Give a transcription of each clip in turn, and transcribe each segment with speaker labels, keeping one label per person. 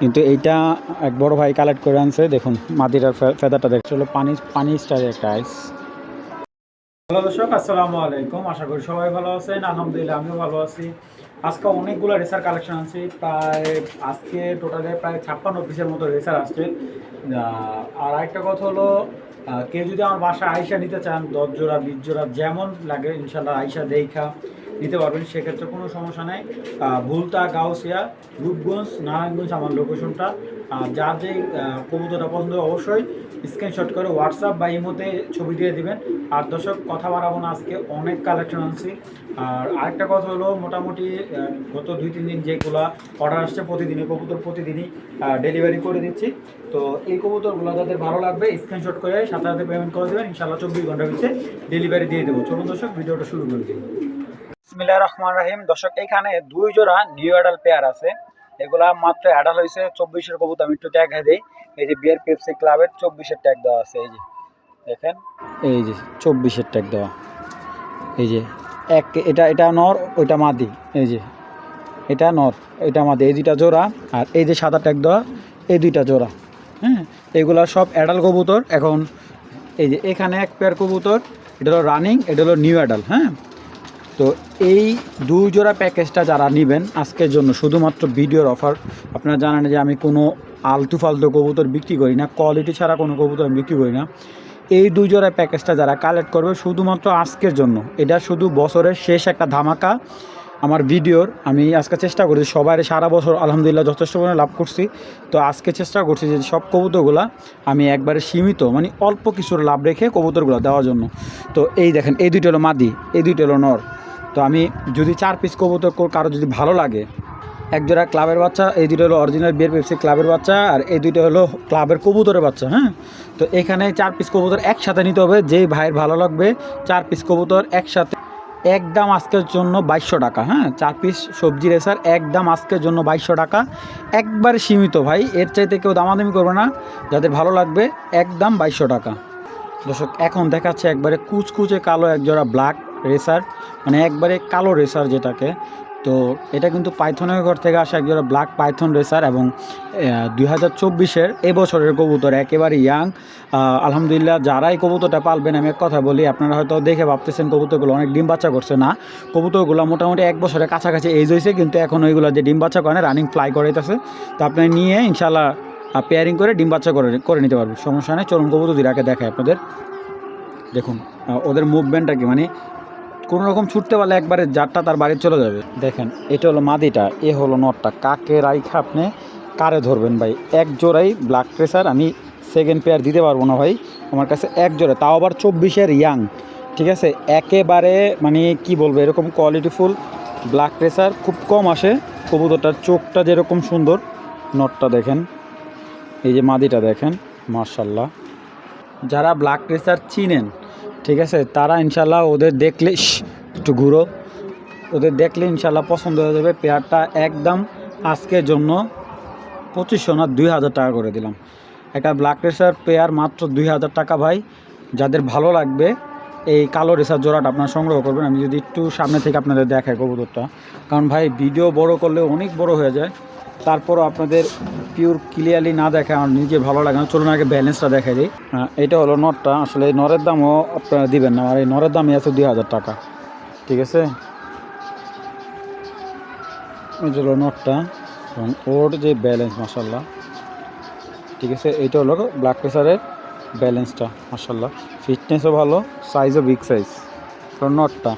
Speaker 1: কিন্তু এইটা এক বড় ভাই কালেক্ট করে আনছে, দেখুন, মাদিরার ফেদারটা দেখছে হলো পানি পানি স্টারের একটা আইস হ্যালো দর্শক, আসসালামু আলাইকুম। আশা করি সবাই ভালো আছেন। আলহামদুলিল্লাহ, আমিও ভালো আছি। আজকে অনেকগুলো রেসার কালেকশন আনছি। প্রায়, আজকে টোটালে প্রায় ছাপ্পান্ন পিসের মতো রেসার আসছে। আর একটা কথা হলো কেউ যদি আমার বাসায় আইসা নিতে চান, দশ জোড়া, বিশ জোড়া, যেমন লাগে ইনশাল্লাহ আইসা দেখা। নিতে পারবেন, সেক্ষেত্রে কোনো সমস্যা নেই। ভুলতা গাউসিয়া, রূপগঞ্জ, নারায়ণগঞ্জ, আমার লোকেশনটা যার যে কবুতরটা পছন্দ অবশ্যই স্ক্রিনশট করে হোয়াটসঅ্যাপ বা ইমোতে ছবি দিয়ে দিবেন। আর দর্শক, কথা বাড়াবো না, আজকে অনেক কালেকশন আনছি। আর আরেকটা কথা হলো, মোটামুটি গত দুই, তিন দিন যেগুলা অর্ডার আসছে প্রতিদিনই, কবুতর প্রতিদিনই ডেলিভারি করে দিচ্ছি। তো এই কবুতরগুলো যাদের ভালো লাগবে স্ক্রিনশট করে সাথে সাথে পেমেন্ট করে দেবেন। ইনশাল্লাহ চব্বিশ ঘণ্টার ভিতরে ডেলিভারি দিয়ে দেবো। চলুন দর্শক, ভিডিওটা শুরু করে দিই। বিসমিল্লাহ রহমান রাহিম। দর্শক এখানে দুই জোড়া নিউ অ্যাডাল পেয়ার আছে। এগুলা মাত্র অ্যাডাল হয়েছে, চব্বিশের কবুতর আমি একটু ট্যাগ দিই। এই যে বিয়ার পেপসি ক্লাবের চব্বিশের ট্যাগ দেওয়া আছে, এই যে। দেখেন, এই যে চব্বিশের ট্যাগ দেওয়া। এই যে এক, এটা এটা নর, ওইটা মাদি। এই যে, এটা নর, এটা মাদি। এই দুইটা জোড়া, আর এই যে সাদা ট্যাগ দেওয়া, এই দুইটা জোড়া। হ্যাঁ এগুলা সব অ্যাডাল কবুতর। এখন এই যে এখানে এক পেয়ার কবুতর, এটা হলো রানিং এটা হলো নিউ অ্যাডাল হ্যাঁ? তো এই দুই জোড়া প্যাকেজটা যারা নেবেন আজকের জন্য শুধুমাত্র ভিডিওর অফার, আপনারা জানেন যে আমি কোনো আলতু ফালতু কবুতর বিক্রি করি না কোয়ালিটি ছাড়া কোনো কবুতর আমি বিক্রি করি না। এই দুই জোড়া প্যাকেজটা যারা কালেক্ট করবে শুধুমাত্র আজকের জন্য, এটা শুধু বছরের শেষ একটা ধামাকা। আমার ভিডিওর আমি আজকে চেষ্টা করছি সবার সারা বছর আলহামদুলিল্লাহ যথেষ্ট পরিমাণে লাভ করছি। তো আজকে চেষ্টা করছি যে সব কবুতরগুলা আমি একবারে সীমিত মানে অল্প কিছুর লাভ রেখে কবুতরগুলো দেওয়ার জন্য। তো এই দেখেন, এই দুইটা হলো মাদি, এই দুইটা হলো নর। তো আমি যদি চার পিস কবুতর কারও যদি ভালো লাগে এক জোড়া ক্লাবের বাচ্চা, এই দুটো হলো অরিজিনাল বিয়ের পেপসি ক্লাবের বাচ্চা, আর এই দুটো হলো ক্লাবের কবুতরের বাচ্চা হ্যাঁ? তো এখানে চার পিস কবুতর একসাথে নিতে হবে, যেই ভাইয়ের ভালো লাগবে, চার পিস কবুতর একসাথে একদম আজকের জন্য বাইশশো টাকা হ্যাঁ? চার পিস সবজি রেসার একদম আজকের জন্য বাইশশো টাকা। একবার সীমিত ভাই, এর চাইতে কেউ দামাদামি করবে না, যাদের ভালো লাগবে একদম বাইশশো টাকা। দর্শক, এখন দেখাচ্ছে একবারে কুচকুচে কালো একজোড়া ব্ল্যাক রেসার মানে একবারে কালো রেসার যেটাকে। তো এটা কিন্তু পাইথনের ঘর থেকে আসা একজোড়া ব্ল্যাক পাইথন রেসার এবং দুই হাজার চব্বিশের এবছরের কবুতর, একেবারে ইয়াং আলহামদুলিল্লাহ যারাই কবুতরটা পালবেন, আমি এক কথা বলি, আপনারা হয়তো দেখে ভাবতেছেন কবুতরগুলো অনেক ডিম বাচ্চা করছে না। কবুতরগুলো মোটামুটি এক বছরের কাছাকাছি এজ হয়েছে, কিন্তু এখন ওইগুলো যে ডিম বাচ্চা করে রানিং ফ্লাই করাইতেছে তো আপনি নিয়ে ইনশাল্লাহ পেয়ারিং করে ডিম বাচ্চা করে করে নিতে পারবেন। সমস্যা নেই, চলুন কবুতর দিরাকে দেখায় আপনাদের। দেখুন ওদের মুভমেন্টটা কি মানে কোনো রকম ছুটতে পারলে একবারে জারটা তার বাড়ি চলে যাবে। দেখেন, এটা হলো মাদিটা, এ হলো নটটা। কাকে রাইখা আপনি কারে ধরবেন ভাই? এক জোড়াই ব্লাড প্রেশার আমি সেকেন্ড পেয়ার দিতে পারব না ভাই। আমার কাছে এক জোড়া, তাও আবার চব্বিশের ইয়াং ঠিক আছে? একেবারে মানে কি বলব, এরকম কোয়ালিটিফুল ব্লাড প্রেশার খুব কম আসে। কবুতরটার চোখটা যেরকম সুন্দর, নটটা দেখেন। এই যে মাদিটা দেখেন মার্শাল্লাহ যারা ব্লাড প্রেশার চিনেন ঠিক আছে? তারা ইনশাল্লাহ ওদের দেখলে একটু ঘুরো। ওদের দেখলে ইনশাল্লাহ পছন্দ হয়ে যাবে। পেয়ারটা একদম আজকের জন্য পঁচিশশো না দুই হাজার টাকা করে দিলাম। একটা ব্লাড প্রেশার পেয়ার মাত্র দুই হাজার টাকা ভাই। যাদের ভালো লাগবে, এই কালো রেসার জোড়াটা আপনারা সংগ্রহ করবেন। আমি যদি একটু সামনে থেকে আপনাদের দেখাই কবুতরটা। কারণ ভাই, ভিডিও বড় করলে অনেক বড় হয়ে যায়। তারপরও আপনাদের পিওর ক্লিয়ারলি না দেখে আমার নিজে ভালো লাগে না। চলুন আগে ব্যালেন্সটা দেখাই দিই। আহ, এটা হলো নটটা আসলে এই নরের দামও আপনারা দিবেন না। আর এই নরের দামই আছে দুই হাজার টাকা। ঠিক আছে? যে হলো নটটা এবং ওর যে ব্যালেন্স মাসাল্লাহ ঠিক আছে? এইটা হলো ব্লাড প্রেশারের ব্যালেন্সটা মাসাল্লাহ ফিটনেসও ভালো সাইজও বিগ সাইজ নটটা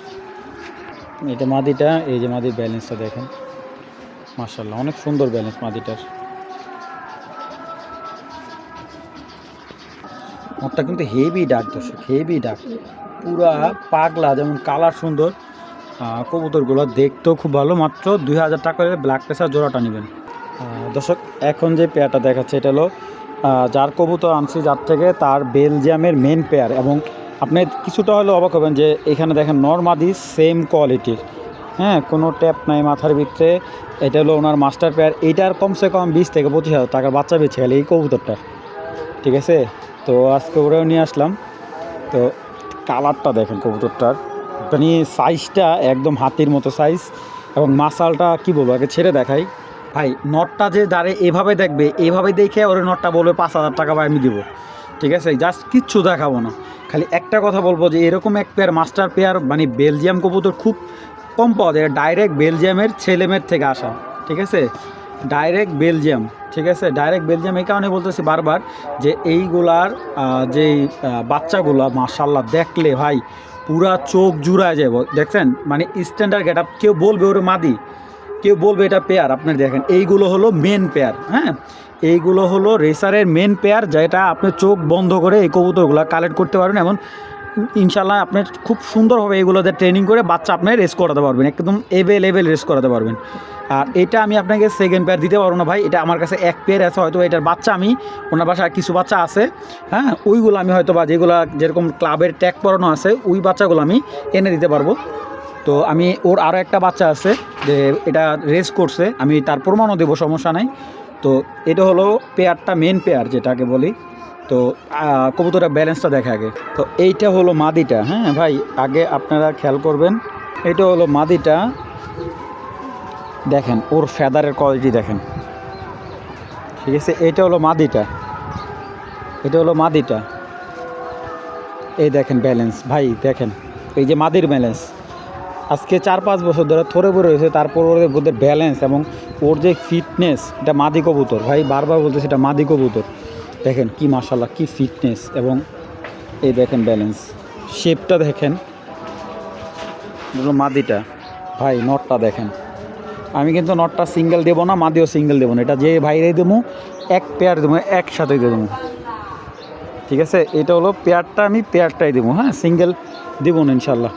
Speaker 1: এটা মাদিটা এই যে মাদির ব্যালেন্সটা দেখেন। মার্শাল্লাহ অনেক সুন্দর ব্যালেন্স মাদিটার। ওরটা কিন্তু হেভি ডাক দর্শক হেভি ডাক পুরা পাগলা, যেমন কালার সুন্দর। কবুতরগুলো দেখতেও খুব ভালো, মাত্র দুই হাজার টাকা ব্ল্যাক প্রেসার জোড়াটা নেবেন। দর্শক, এখন যে পেয়ারটা দেখাচ্ছে, এটা হলো যার কবুতর আনছি যার থেকে তার বেলজিয়ামের মেন পেয়ার এবং আপনি কিছুটা হলেও অবাক হবেন যে এখানে দেখেন নর্মাদি সেম কোয়ালিটির হ্যাঁ কোনো ট্যাপ নাই মাথার ভিতরে। এটা হলো ওনার মাস্টার পেয়ার। এইটার কমসে কম বিশ থেকে পঁচিশ হাজার টাকার বাচ্চা বেছে গেলে এই কবুতরটার। ঠিক আছে? তো আজকে ওরাও নিয়ে আসলাম। তো কালারটা দেখেন কবুতরটার। মানে সাইজটা একদম হাতির মতো সাইজ এবং মাসালটা কি বলব, আগে ছেড়ে দেখাই। ভাই নটটা যে দাঁড়ে এভাবে দেখবে, এভাবে দেখে ওর নটটা বলবে, পাঁচ হাজার টাকা ভাই আমি দিব। ঠিক আছে? জাস্ট কিচ্ছু দেখাবো না। খালি একটা কথা বলব যে, এরকম এক পেয়ার মাস্টার পেয়ার মানে বেলজিয়াম কবুতর খুব কম পাওয়া ডাইরেক্ট বেলজিয়ামের ছেলেমেয়ের থেকে আসা, ঠিক আছে? ডাইরেক্ট বেলজিয়াম ঠিক আছে? ডাইরেক্ট বেলজিয়াম এই কারণে বলতেছি বারবার যে এইগুলার যেই বাচ্চাগুলা মার্শাল্লাহ দেখলে ভাই পুরা চোখ জুড়ায় যাব দেখছেন? মানে স্ট্যান্ডার্ড গেট আপ কেউ বলবে ওরে মাদি, কেউ বলবে এটা পেয়ার আপনি দেখেন, এইগুলো হলো মেন পেয়ার হ্যাঁ? এইগুলো হলো রেসারের মেন পেয়ার যেটা আপনি চোখ বন্ধ করে এই কবুতরগুলো কালেক্ট করতে পারবেন। এবং ইনশাল্লাহ আপনার খুব সুন্দরভাবে এগুলোতে ট্রেনিং করে বাচ্চা আপনি রেস করাতে পারবেন, একদম এভেলেবেল রেস করাতে পারবেন। আর এটা আমি আপনাকে সেকেন্ড পেয়ার দিতে পারব না ভাই, এটা আমার কাছে এক পেয়ার আছে, হয়তো এটার বাচ্চা আমি, ওনার বাসায় কিছু বাচ্চা আছে হ্যাঁ ওইগুলো আমি হয়তো বা যেগুলো যেরকম ক্লাবের ট্যাগ পরানো আছে, ওই বাচ্চাগুলো আমি এনে দিতে পারব। তো আমি ওর আরও একটা বাচ্চা আছে যে এটা রেস করছে, আমি তার প্রমাণও দেবো, সমস্যা নাই। তো এটা হলো পেয়ারটা মেন পেয়ার যেটাকে বলি। তো কবুতরের ব্যালেন্সটা দেখে আগে। তো এইটা হলো মাদিটা হ্যাঁ? ভাই, আগে আপনারা খেয়াল করবেন, এটা হলো মাদিটা। দেখেন, ওর ফেদারের কোয়ালিটি দেখেন। ঠিক আছে? এটা হলো মাদিটা। এটা হলো মাদিটা। এই দেখেন ব্যালেন্স ভাই, দেখেন। এই যে মাদির ব্যালেন্স আজকে চার পাঁচ বছর ধরে থরে বড় রয়েছে, তারপর ওদের ব্যালেন্স এবং ওর যে ফিটনেস এটা মাদি কবুতর। ভাই, বারবার বলতেছে সেটা মাদি কবুতর। দেখেন কি মাশাল্লাহ কি ফিটনেস এবং এই দেখেন ব্যালেন্স শেপটা দেখেন। মাদিটা। ভাই নটটা দেখেন। আমি কিন্তু নটটা সিঙ্গেল দেবো না, মাদিও সিঙ্গেল দেবো না। এটা যে ভাইরে দেবো, এক পেয়ার দেবো, একসাথে দিয়ে দেবো। ঠিক আছে? এটা হলো পেয়ারটা আমি পেয়ারটাই দেবো হ্যাঁ? সিঙ্গেল দেবো না ইনশাল্লাহ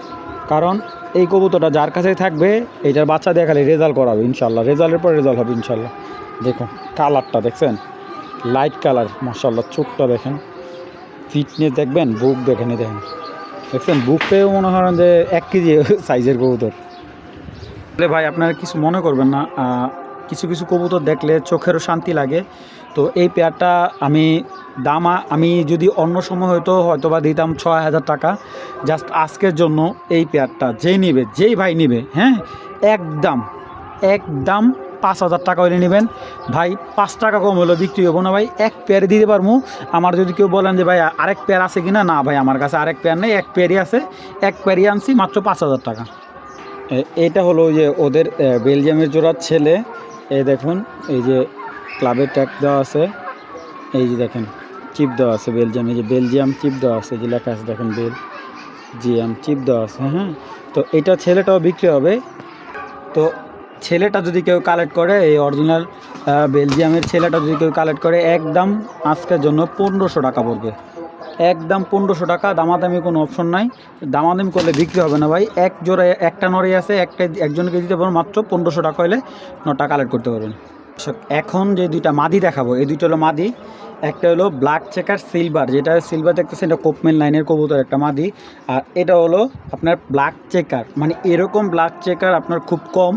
Speaker 1: কারণ এই কবুতরটা যার কাছেই থাকবে, এটার বাচ্চা দিয়ে খালি রেজাল্ট করাবে ইনশাল্লাহ রেজাল্টের পর রেজাল্ট হবে ইনশাল্লাহ দেখুন কালারটা দেখছেন? লাইট কালার মার্শাল্লাহ চোখটা দেখেন। ফিটনেস দেখবেন, বুক দেখেন দেখেন। দেখছেন বুক পেয়েও মনে করেন যে এক কেজি সাইজের কবুতর। তাহলে ভাই, আপনারা কিছু মনে করবেন না কিছু কিছু কবুতর দেখলে চোখেরও শান্তি লাগে। তো এই পেয়ারটা আমি দাম, আমি যদি অন্য সময় হয়তো হয়তো বা দিতাম ছয় হাজার টাকা, জাস্ট আজকের জন্য এই পেয়ারটা যেই নিবে, যেই ভাই নিবে হ্যাঁ একদম একদম পাঁচ হাজার টাকা হলে নেবেন। ভাই, পাঁচ টাকা কম হলো বিক্রি হব না ভাই। এক পেয়ারে দিতে পারব আমার যদি কেউ বলেন যে, ভাই, আরেক পেয়ার আছে কি না না ভাই, আমার কাছে আরেক পেয়ার নেই। এক পেয়ারই আছে। এক পেয়ারই আনছি, মাত্র পাঁচ হাজার টাকা। এটা হলো যে ওদের বেলজিয়ামের জোড়ার ছেলে। এই দেখুন, এই যে ক্লাবের ট্যাগ দেওয়া আছে। এই যে দেখেন, চিপ দেওয়া আছে বেলজিয়াম। এই যে বেলজিয়াম চিপ দেওয়া আছে যে লেখা আছে, দেখেন বেল জিএম চিপ দেওয়া আছে হ্যাঁ? তো এটা ছেলেটাও বিক্রি হবে। তো ছেলেটা যদি কেউ কালেক্ট করে, এই অরিজিনাল বেলজিয়ামের ছেলেটা যদি কেউ কালেক্ট করে, একদম আজকের জন্য পনেরোশো টাকা পড়বে। একদম পনেরোশো টাকা, দামাদামি কোনো অপশন নাই। দামাদামি করলে বিক্রি হবে না ভাই। এক জোড়া একটা নড়ে আছে, একটা একজনকে দিতে পারবেন মাত্র পনেরোশো টাকা হলে নটা কালেক্ট করতে পারবেন। এখন যে দুইটা মাদি দেখাবো, এই দুইটা হলো মাদি, একটা হলো ব্ল্যাক চেকার সিলভার যেটা সিলভার দেখতেছেন, এটা কোপমেন লাইনের কবুতর একটা মাদি, আর এটা হলো আপনার ব্ল্যাক চেকার মানে এরকম ব্ল্যাক চেকার আপনার খুব কম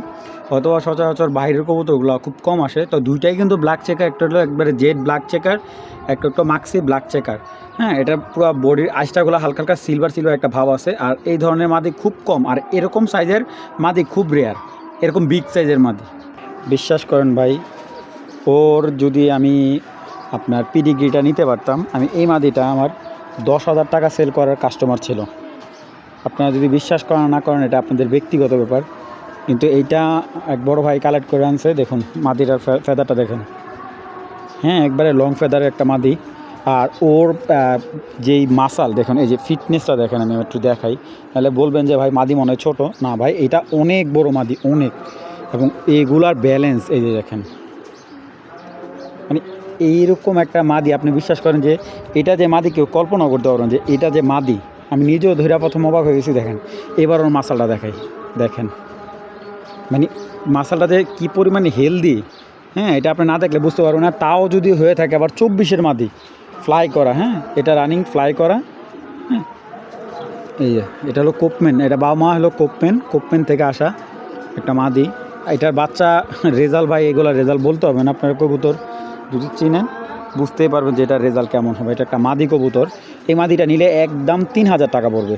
Speaker 1: অথবা সচরাচর বাইরের কবুতরগুলো খুব কম আসে, তো দুইটাই কিন্তু ব্ল্যাক চেকার একটা হলো একবারে জেড ব্ল্যাক চেকার একটা হলো মাক্সি ব্ল্যাক চেকার হ্যাঁ এটা পুরো বডির আইসটাগুলো হালকা হালকা সিলভার সিলভার একটা ভাব আছে, আর এই ধরনের মাদি খুব কম, আর এরকম সাইজের মাদি খুব রেয়ার এরকম বিগ সাইজের মাদি। বিশ্বাস করেন ভাই, ওর যদি আমি আপনার পিডিগ্রিটা নিতে পারতাম, আমি এই মাদিটা আমার দশ হাজার টাকা সেল করার কাস্টমার ছিল। আপনারা যদি বিশ্বাস করেন না করেন, এটা আপনাদের ব্যক্তিগত ব্যাপার। কিন্তু এইটা এক বড় ভাই কালেক্ট করে আনছে, দেখুন মাদিটার ফেদারটা দেখেন। হ্যাঁ একবারে লং ফেদারের একটা মাদি। আর ওর যেই মাসাল দেখুন এই যে ফিটনেসটা দেখেন আমি একটু দেখাই। তাহলে বলবেন যে, ভাই, মাদি মনে হয় ছোটো। না ভাই, এটা অনেক বড় মাদি, অনেক। এবং এগুলার ব্যালেন্স এই যে দেখেন। মানে এইরকম একটা মাদি, আপনি বিশ্বাস করেন যে এটা যে মাদি কেউ কল্পনা করতে পারবেন যে এটা যে মাদি, আমি নিজেও ধৈরা প্রথম অবাক হয়ে গেছি, দেখেন। এবার ওর মাসালটা দেখাই, দেখেন। মানে মাসালটা যে কী পরিমাণে হেলদি হ্যাঁ এটা আপনি না দেখলে বুঝতে পারবেন না, তাও যদি হয়ে থাকে আবার চব্বিশের মাদি ফ্লাই করা হ্যাঁ এটা রানিং ফ্লাই করা হ্যাঁ। এই এটা হলো কোপমেন এটা বাবা মা হলো কোপমেন কোপমেন থেকে আসা একটা মাদি। এটার বাচ্চা রেজাল্ট ভাই, এগুলো রেজাল্ট বলতে হবে না, আপনার কবুতর যদি চিনেন, বুঝতেই পারবেন যে এটার রেজাল্ট কেমন হবে। এটা একটা মাদি কবুতর। এই মাদিটা নিলে একদম তিন হাজার টাকা পড়বে।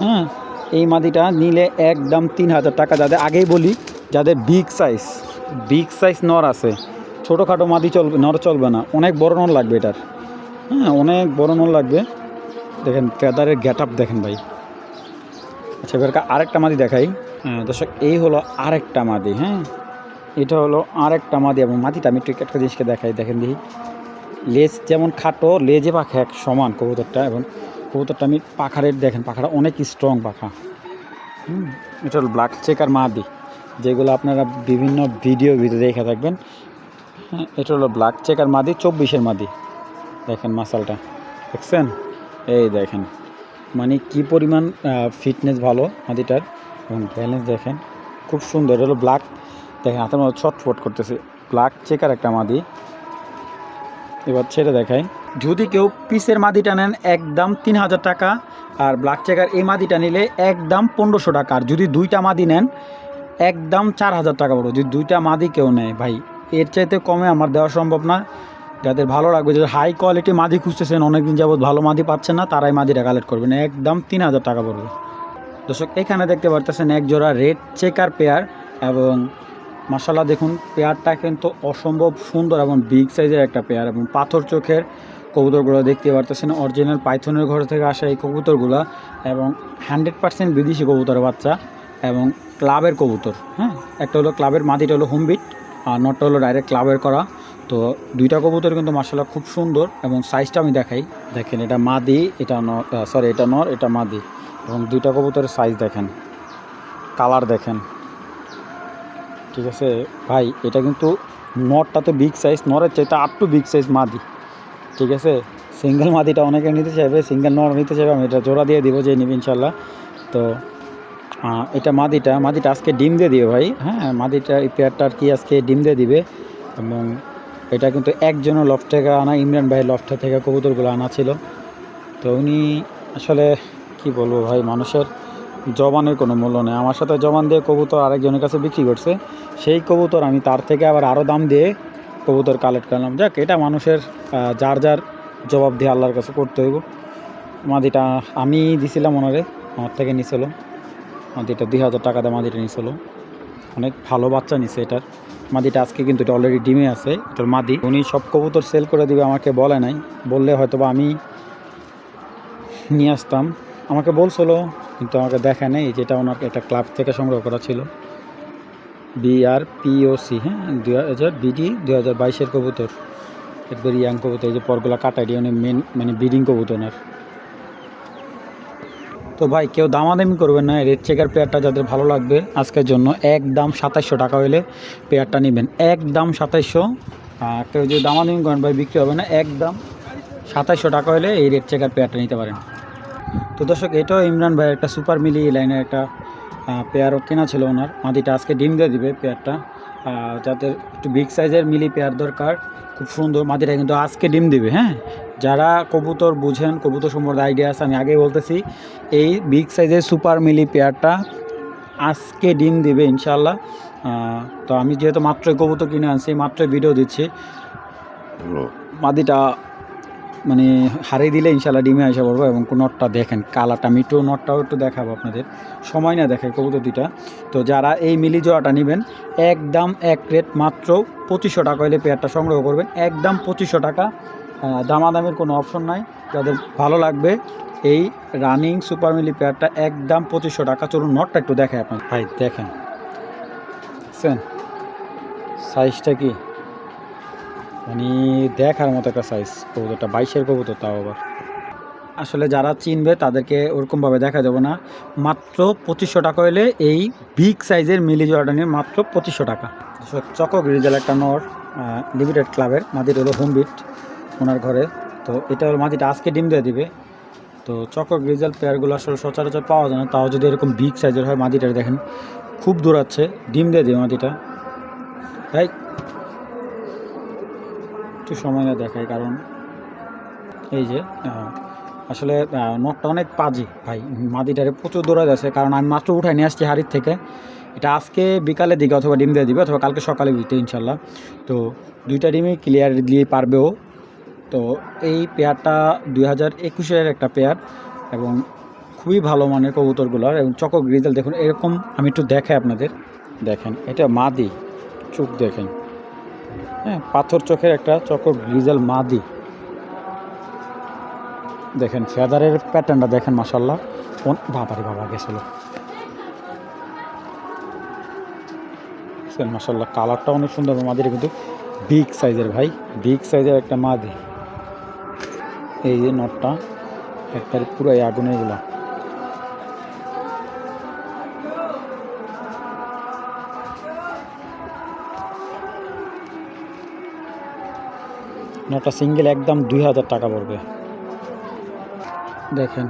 Speaker 1: হ্যাঁ এই মাদিটা নিলে একদম তিন হাজার টাকা। যাদের, আগেই বলি, যাদের বিগ সাইজ বিগ সাইজ নর আছে, ছোটোখাটো মাদি চলবে, নর চলবে না। অনেক বড় নর লাগবে এটার। হ্যাঁ অনেক বড় নর লাগবে। দেখেন ফেদারের গেট আপ দেখেন ভাই। আচ্ছা এবার আরেকটা মাদি দেখাই। দর্শক, এই হলো আরেকটা মাদি হ্যাঁ? এটা হলো আরেকটা মাদি এবং মাদিটা আমি একটু একটা জিনিসকে দেখাই, দেখেন দেখি। লেজ যেমন খাটো, লেজে পাখা এক সমান কবুতরটা এবং কবুতরটা আমি পাখারের দেখেন, পাখাটা অনেক স্ট্রং পাখা। হুম, এটা হলো ব্ল্যাক চেকার মাদি, যেগুলো আপনারা বিভিন্ন ভিডিও ভিডিও দেখে থাকবেন। হ্যাঁ এটা হলো ব্ল্যাক চেকার মাদি, চব্বিশের মাদি। দেখেন মাসালটা, দেখছেন? এই দেখেন মানে কি পরিমাণ ফিটনেস ভালো মাদিটার। এবং ব্যালেন্স দেখেন, খুব সুন্দর। এটা হলো ব্ল্যাক দেখেন, হাতের মধ্যে ছটফট করতেছে। ব্ল্যাক চেকার একটা মাদি। এবার ছেড়ে দেখাই। যদি কেউ পিসের মাদিটা নেন, একদম তিন হাজার টাকা। আর ব্ল্যাক চেকার এই মাদিটা নিলে একদম পনেরোশো টাকা। আর যদি দুইটা মাদি নেন, একদম চার হাজার টাকা পড়বে। যদি দুইটা মাদি কেউ নেয়, ভাই, এর চাইতে কমে আমার দেওয়া সম্ভব না। যাদের ভালো লাগবে, যাদের হাই কোয়ালিটি মাদি খুঁজতেছেন, অনেকদিন যাবত ভালো মাদি পাচ্ছেন না, তারাই মাদিটা কালেক্ট করবেন। একদম তিন হাজার টাকা পড়বে। দর্শক, এখানে দেখতে পারতেছেন এক জোড়া রেড চেকার পেয়ার এবং মাসাল্লাহ দেখুন, পেয়ারটা কিন্তু অসম্ভব সুন্দর এবং বিগ সাইজের একটা পেয়ার এবং পাথর চোখের কবুতরগুলো দেখতে পারতেছেন। অরিজিনাল পাইথনের ঘর থেকে আসা এই কবুতরগুলো এবং হান্ড্রেড পার্সেন্ট বিদেশি কবুতরের বাচ্চা এবং ক্লাবের কবুতর হ্যাঁ? একটা হলো ক্লাবের মাদিটা হলো হোমবিট আর নটটা হলো ডাইরেক্ট ক্লাবের করা। তো দুইটা কবুতর কিন্তু মাসাল্লাহ খুব সুন্দর এবং সাইজটা আমি দেখাই। দেখেন, এটা মাদি, এটা নর সরি এটা নর, এটা মাদি। এবং দুইটা কবুতরের সাইজ দেখেন কালার দেখেন। ঠিক আছে? ভাই, এটা কিন্তু নটটা তো বিগ সাইজ নরের চাইতে আপ টু বিগ সাইজ মাদি। ঠিক আছে? সিঙ্গেল মাদিটা অনেকে নিতে চাইবে সিঙ্গেল নর নিতে চাইবে, আমি এটা জোড়া দিয়ে দিব, যে নিবি ইনশাল্লাহ তো এটা মাদিটা মাদিটা আজকে ডিম দিয়ে দিবে ভাই। হ্যাঁ মাদিটা, এই পেয়ারটা আর কি আজকে ডিম দিয়ে দিবে? এবং এটা কিন্তু একজনের লফট আনা, ইমরান ভাইয়ের লফটে থেকে কবুতরগুলো আনা ছিল। তো উনি আসলে কি বলব ভাই, মানুষের জবানের কোনো মূল্য নেই। আমার সাথে জবান দিয়ে কবুতর আরেকজনের কাছে বিক্রি করছে। সেই কবুতর আমি তার থেকে আবার আরও দাম দিয়ে কবুতর কালেক্ট করলাম। যাক, এটা মানুষের যার যার জবাব দিয়ে আল্লাহর কাছে করতে হইব। মাদিটা আমি দিছিলাম ওনারে, আমার থেকে নিছিল। মাদিটা দুই হাজার টাকা দিয়ে মাদিটা নিছিল। অনেক ভালো বাচ্চা নিছে এটার। মাদিটা আজকে কিন্তু এটা অলরেডি ডিমে আছে, এটার মাদি। উনি সব কবুতর সেল করে দিবে আমাকে বলে নাই। বললে হয়তো বা আমি নিয়ে আসতাম। আমাকে বলছিল, কিন্তু আমাকে দেখা নেই যেটা ওনার একটা ক্লাব থেকে সংগ্রহ করা ছিল। বিআর পিওসি হ্যাঁ? দু হাজার বিডি দু হাজার বাইশের কবুতর। একবার ইয়াং কবুতর, এই যে পরগুলা কাটাই দিয়ে উনি মেন মানে ব্রিডিং কবুতর ওনার। তো ভাই, কেউ দামাদামি করবেন না রেড চেকার পেয়ারটা যাদের ভালো লাগবে আজকের জন্য একদম সাতাইশশো টাকা হলে পেয়ারটা নেবেন। এক দাম সাতাইশশো, আর কেউ যদি দামাদামি করেন ভাই, বিক্রি হবে না একদম সাতাইশশো টাকা হলে এই রেড চেকার পেয়ারটা নিতে পারেন। তো দর্শক এটাও ইমরান ভাই একটা সুপার মিলি লাইনের একটা পেয়ারও কেনা ছিল ওনার। মাদিটা আজকে ডিম দিয়ে দিবে পেয়ারটা যাদের একটু বিগ সাইজের মিলি পেয়ার দরকার খুব সুন্দর মাদিটা কিন্তু আজকে ডিম দিবে হ্যাঁ? যারা কবুতর বুঝেন কবুতর সম্বন্ধে আইডিয়া আছে আমি আগেই বলতেছি এই বিগ সাইজের সুপার মিলি পেয়ারটা আজকে ডিম দিবে ইনশাল্লাহ তো আমি যেহেতু মাত্রই কবুতর কিনে আনছি মাত্রই ভিডিও দিচ্ছি। মাদিটা মানে হারিয়ে দিলে ইনশাল্লাহ ডিমে আসা পড়ব এবং নটটা দেখেন, কালারটা আমি একটু নটটাও একটু দেখাবো আপনাদের। সময় না দেখায় কবুতর দুইটা। তো যারা এই মিলি জোড়াটা নেবেন, একদম এক রেট মাত্র পঁচিশশো টাকা হলে পেয়ারটা সংগ্রহ করবেন। একদম পঁচিশশো টাকা দামাদামের কোনো অপশন নাই। যাদের ভালো লাগবে, এই রানিং সুপার মিলি পেয়ারটা একদম পঁচিশশো টাকা। চলুন নটটা একটু দেখায় আপনার ভাই, দেখেন। সাইজটা কি? মানে দেখার মতো একটা সাইজ কবুতরটা, বাইশের কবুতর তাও আবার। আসলে যারা চিনবে তাদেরকে ওরকমভাবে দেখা যাবে না। মাত্র পঁচিশশো টাকা হলে এই বিগ সাইজের মিলি জোড়াটা নিয়ে মাত্র পঁচিশশো টাকা। চকক রিজাল একটা নর লিমিটেড ক্লাবের মাদির হলো হোম বিট ওনার ঘরে। তো এটা হলো মাদিটা, আজকে ডিম দিয়ে দিবে। তো চকক রিজাল পেয়ারগুলো আসলে সচরাচর পাওয়া যায় না। তাও যদি এরকম বিগ সাইজের হয় মাদিটা দেখেন, খুব দূরাচ্ছে ডিম দিয়ে দিবে মাদিটা। তাই একটু সময় না দেখাই, কারণ এই যে আসলে নখটা অনেক পাজি ভাই, মাদিটারে প্রচুর দৌড়া যাচ্ছে, কারণ আমি মাত্র উঠাই নিয়ে আসছি হাড়ির থেকে। এটা আজকে বিকালে দিকে অথবা ডিম দিয়ে দিবে, অথবা কালকে সকালে দিতে ইনশাল্লাহ তো দুইটা ডিমই ক্লিয়ার দিয়ে পারবেও তো এই পেয়ারটা দুই হাজার একুশের একটা পেয়ার এবং খুবই ভালো মানের কবুতরগুলোর এবং চকক রিজাল্ট দেখুন, এরকম আমি একটু দেখাই আপনাদের। দেখেন, এটা মাদি, চোখ দেখেন। হ্যাঁ পাথর চোখের একটা চকর গ্রিজাল মাদি। দেখেন, ফেদারের প্যাটার্নটা দেখেন মাসাল্লাহ বাবারে বাবা, গেছিল। মাসাল্লাহ কালারটা অনেক সুন্দর মাদির কিন্তু বিগ সাইজের ভাই। বিগ সাইজের একটা মাদি। এই যে নটটা একবারে পুরো আগুনেরগুলা। নটা সিঙ্গেল একদম দুই হাজার টাকা পড়বে। দেখেন,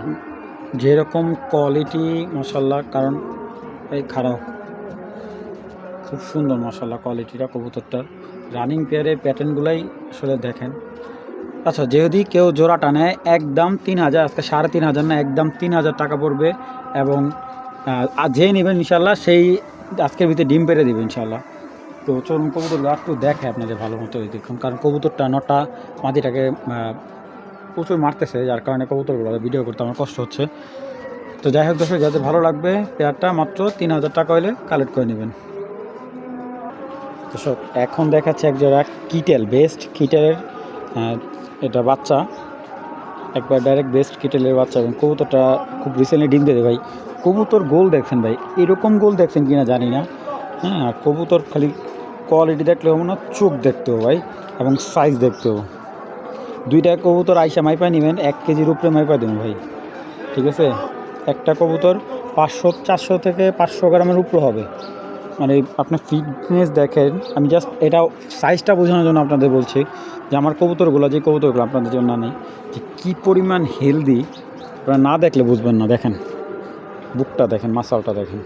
Speaker 1: যেরকম কোয়ালিটি মশাল্লা কারণ এই খারাপ খুব সুন্দর মশাল্লা কোয়ালিটিটা কবুতরটার। রানিং পেয়ারের প্যাটার্নগুলাই আসলে দেখেন। আচ্ছা যদি কেউ জোড়াটা নেয় একদম তিন হাজার, আজকে সাড়ে তিন হাজার না, একদম তিন হাজার টাকা পড়বে এবং যে নেবেন ইনশাল্লাহ সেই আজকের ভিতরে ডিম পেরে দেবে ইনশাল্লাহ তো চলুন কবুতর একটু দেখে আপনাদের ভালো মতো দেখুন। কারণ কবুতরটা নটা মাটিটাকে প্রচুর মারতেছে, যার কারণে কবুতরগুলো ভিডিও করতে আমার কষ্ট হচ্ছে। তো যাই হোক দর্শক, যাদের ভালো লাগবে পেয়ারটা মাত্র তিন হাজার টাকা হলে কালেক্ট করে নেবেন। দর্শক, এখন দেখাচ্ছে এক জোড়া কিটেল বেস্ট কিটেলের এটা বাচ্চা। একবার ডাইরেক্ট বেস্ট কিটেলের বাচ্চা এবং কবুতরটা খুব রিসেন্টলি ডিম দেবে ভাই। কবুতর গোল দেখছেন ভাই। এরকম গোল দেখছেন কিনা জানি না। হ্যাঁ কবুতর খালি কোয়ালিটি দেখলেও মনে হয় চোখ দেখতেও ভাই, এবং সাইজ দেখতেও দুইটা কবুতর আইসা মাইপা নেবেন, এক কেজির উপরে মাইপা দেবেন ভাই। ঠিক আছে? একটা কবুতর পাঁচশো, চারশো থেকে পাঁচশো গ্রামের উপরে হবে। মানে আপনার ফিটনেস দেখেন, আমি জাস্ট এটা সাইজটা বোঝানোর জন্য আপনাদের বলছি যে আমার কবুতরগুলো, যে কবুতরগুলো আপনাদের জন্য নেই যে কী পরিমাণ হেলদি আপনারা না দেখলে বুঝবেন না, দেখেন। বুকটা দেখেন মাসালটা দেখেন।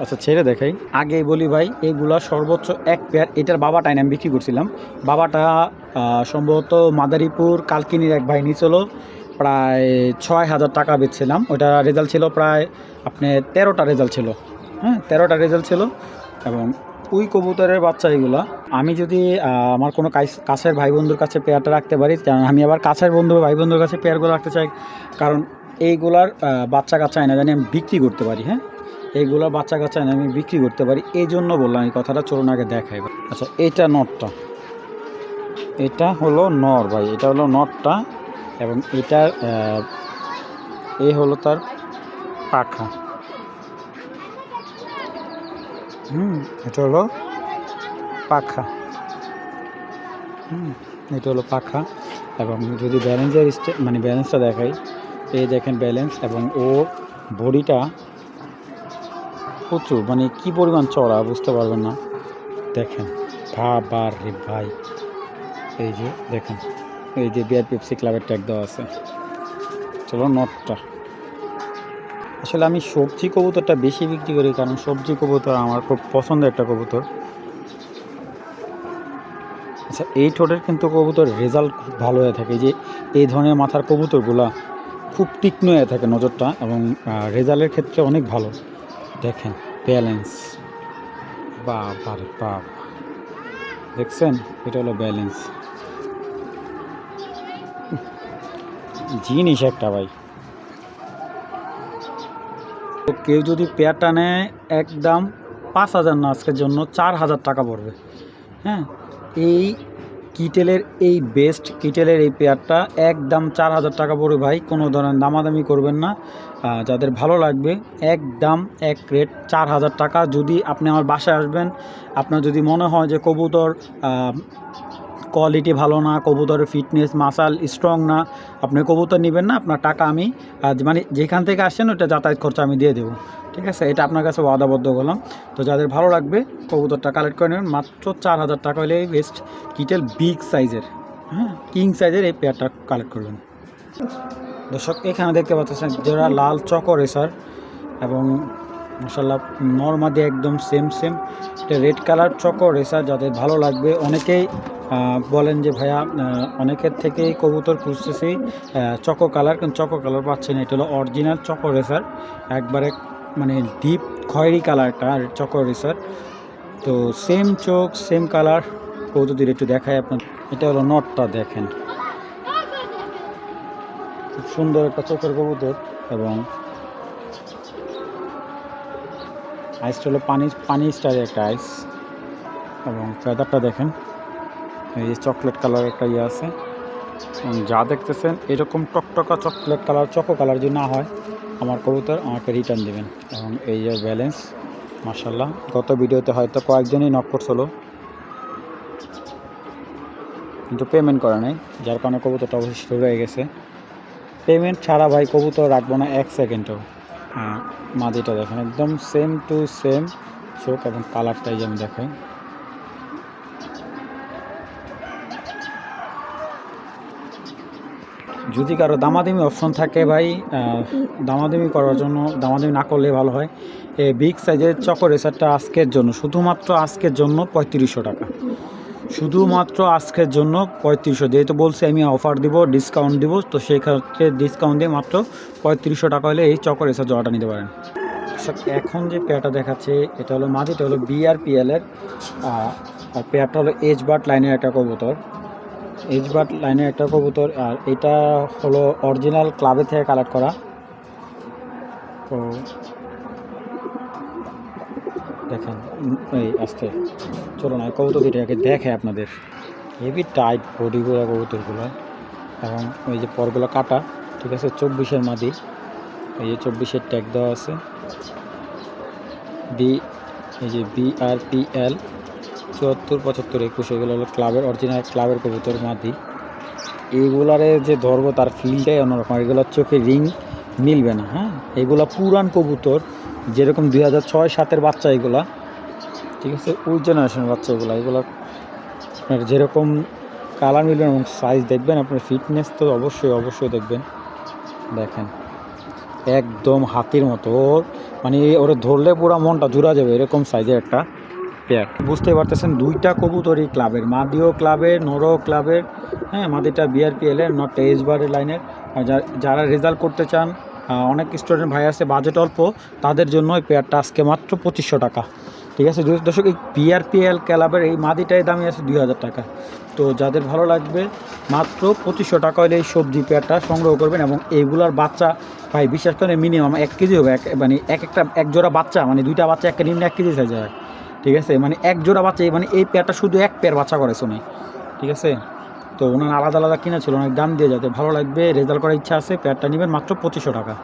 Speaker 1: আচ্ছা ছেড়ে দেখাই। আগে বলি ভাই, এগুলা সর্বোচ্চ এক পেয়ার, এটার বাবাটা এনে আমি বিক্রি করছিলাম। বাবাটা সম্ভবত মাদারীপুর কালকিনির এক ভাই নিয়েছিল প্রায় ছয় হাজার টাকা বেচছিলাম। ওটা রেজাল্ট ছিল প্রায় আপনার তেরোটা রেজাল্ট ছিল। হ্যাঁ তেরোটা রেজাল্ট ছিল। এবং ওই কবুতরের বাচ্চা এগুলা, আমি যদি আমার কোনো কাছ- কাছের ভাই বন্ধুর কাছে পেয়ারটা রাখতে পারি, কারণ আমি আবার কাছের বন্ধু ভাই বন্ধুর কাছে পেয়ারগুলো রাখতে চাই, কারণ এইগুলার বাচ্চা কাচ্চা এনে জানি আমি বিক্রি করতে পারি হ্যাঁ? এইগুলো বাচ্চা কাচ্চা আমি বিক্রি করতে পারি। এই জন্য বললাম, এই কথাটা চলুন আগে দেখাই। আচ্ছা এইটা নটটা। এটা হলো নর ভাই, এটা হলো নটটা এবং এটার এই হলো তার পাখা। হুম, এটা হলো পাখা। হুম, এটা হলো পাখা এবং যদি ব্যালেন্সের মানে ব্যালেন্সটা দেখাই, এই দেখেন ব্যালেন্স এবং ও বডিটা প্রচুর মানে কি পরিমাণ চড়া বুঝতে পারবেন না। দেখেন, বাবার রে ভাই। এই যে, দেখেন, এই যে বিআর পেপসি ক্লাবের ট্যাগ দেওয়া আছে। চলো, নটটা। আসলে আমি সবজি কবুতরটা বেশি বিক্রি করি, কারণ সবজি কবুতর আমার খুব পছন্দের একটা কবুতর। আচ্ছা এই ঠোঁটের কিন্তু কবুতর রেজাল্ট খুব ভালো হয়ে থাকে। যে, এই ধরনের মাথার কবুতরগুলা খুব তীক্ষ্ণ হয়ে থাকে নজরটা এবং রেজাল্টের ক্ষেত্রে অনেক ভালো। দেখেন ব্যালেন্স বাবা। রে বাপ দেখছেন? এটা হলো ব্যালেন্স জিনিস একটা ভাই। তো কেউ যদি পেয়ারটা নেয় একদম পাঁচ হাজার না আজকের জন্য, চার হাজার টাকা পড়বে। হ্যাঁ? এই কিটেলের এই বেস্ট কিটেলের এই পেয়ারটা একদম চার হাজার টাকা পড়বে ভাই, কোনো ধরনের দামাদামি করবেন না। যাদের ভালো লাগবে, একদম এক রেট চার হাজার টাকা। যদি আপনি আমার বাসায় আসবেন, আপনার যদি মনে হয় যে কবুতর কোয়ালিটি ভালো না, কবুতরের ফিটনেস মাসাল স্ট্রং না। আপনি কবুতর নেবেন না, আপনার টাকা আমি মানে যেখান থেকে আসছেন ওটা যাতায়াত খরচা আমি দিয়ে দেবো। ঠিক আছে? এটা আপনার কাছে ওয়াদাবদ্ধ করলাম। তো যাদের ভালো লাগবে, কবুতরটা কালেক্ট করে নেবেন। মাত্র চার হাজার টাকা হলে বেস্ট কিটেল বিগ সাইজের হ্যাঁ? কিং সাইজের এই পেয়ারটা কালেক্ট করবেন। দর্শক, এখানে দেখতে পাচ্ছেন যারা লাল চকো রেসার এবং মশাল্লা নর্মাদি একদম সেম সেম এটা রেড কালার চকো রেসার যাদের ভালো লাগবে, অনেকেই বলেন যে, ভাইয়া অনেকের থেকেই কবুতর খুঁজতেছি চকো কালার কিন্তু চকো কালার পাচ্ছি না। এটা হলো অরিজিনাল চকো রেসার একবারে মানে ডিপ খয়েরি কালারটা চকো রেসার তো সেম চোখ সেম কালার কবুতর একটু দেখায় আপনার এটা হলো নটটা, দেখেন। খুব সুন্দর একটা চোখের কবুতর এবং আইসটা হলো পানি পানি স্টারের একটা আইস এবং ফেদারটা দেখেন, এই চকলেট কালার একটা ইয়ে আছে। যা দেখতেছেন, এরকম টকটকা চকলেট কালার চকো কালার যদি না হয়, আমার কবুতর আমাকে রিটার্ন দেবেন। এবং এই যে ব্যালেন্স মার্শাল্লাহ গত ভিডিওতে হয়তো কয়েকজনই নক করছিল। কিন্তু পেমেন্ট করা নাই, যার কারণে কবুতরটা অবশিষ্ট রয়ে গেছে। পেমেন্ট ছাড়া ভাই, কবুতর রাখব না এক সেকেন্ডও মাদিটা দেখেন, একদম সেম টু সেম চোখ এবং কালারটাই আমি দেখাই যদি কারও দামাদামি অপশন থাকে ভাই দামাদামি করার জন্য, দামাদামি না করলে ভালো হয়। এই বিগ সাইজের চকর রেসারটা আজকের জন্য, শুধুমাত্র আজকের জন্য পঁয়ত্রিশশো টাকা। শুধুমাত্র আজকের জন্য পঁয়ত্রিশশো যেহেতু বলছি আমি অফার দিব ডিসকাউন্ট দিব তো সেই ক্ষেত্রে ডিসকাউন্ট দিয়ে মাত্র পঁয়ত্রিশশো টাকা হলে এই চকর রেসার জোড়াটা নিতে পারেন। দর্শক, এখন যে পেয়ারটা দেখাচ্ছে এটা হলো মাদিটা হলো বিআরপিএল এর আহ, আর পেয়ারটা হলো এজ বাট লাইনের একটা কবুতর। এজ বাট লাইনের একটা কবুতর আর এটা হলো অরিজিনাল ক্লাবে থেকে কালেক্ট করা। তো দেখেন এই আস্তে চলো না কবুতর দেখে আপনাদের। হেভি টাইট বডিগুলো কবুতরগুলো এবং ওই যে পরগুলো কাটা, ঠিক আছে? চব্বিশের মাদি, এই যে চব্বিশের ট্যাগ দেওয়া আছে। বি এই যে বিআরপিএল চুয়াত্তর, পঁচাত্তর, একুশ, এগুলো হলো ক্লাবের অরিজিনাল ক্লাবের কবুতর মাদি। এইগুলারে যে ধরবো, তার ফিলটাই অন্যরকম। এগুলোর চোখে রিং মিলবে না হ্যাঁ? এগুলো পুরান কবুতর যেরকম দুই হাজার ছয় সাতের বাচ্চা এগুলা, ঠিক আছে? ওই জেনারেশনের বাচ্চা এগুলো এগুলো আপনার যেরকম কালার মিলবেন এবং সাইজ দেখবেন, আপনার ফিটনেস তো অবশ্যই অবশ্যই দেখবেন। দেখেন, একদম হাতির মতো। মানে ওরে ধরলে পুরো মনটা জুড়া যাবে এরকম সাইজের একটা পেয়ার বুঝতে পারতেছেন, দুইটা কবুতরই ক্লাবের মাদিও ক্লাবের নরও ক্লাবের হ্যাঁ মাদিটা বিআরপিএল এর নট এইচ বারের লাইনের আর যারা রেজাল্ট করতে চান অনেক স্টুডেন্ট ভাই আছে বাজেট অল্প, তাদের জন্য এই পেয়ারটা আজকে মাত্র পঁচিশশো টাকা। ঠিক আছে দর্শক- এই বিআরপিএল ক্লাবের এই মাদিটাই দামি আছে দুই হাজার টাকা। তো যাদের ভালো লাগবে, মাত্র পঁচিশশো টাকা হলে এই সবজি পেয়ারটা সংগ্রহ করবেন এবং এইগুলার বাচ্চা, ভাই, বিশেষ করে মিনিমাম এক কেজি হবে, এক মানে এক একটা এক জোড়া বাচ্চা মানে দুইটা বাচ্চা একটা নিম্ন এক কেজি সাইজ হয় ঠিক আছে মানে এক জোড়া বাচ্চা মানে এই পেয়ারটা শুধু এক পেয়ার বাচ্চা করে শোনে ঠিক আছে? তো ওনার আলাদা আলাদা কিনা ছিল, অনেক দাম দিয়ে যাতে ভালো লাগবে রেজাল্ট করার ইচ্ছা আছে প্যাডটা নেবেন মাত্র পঁচিশশো টাকা।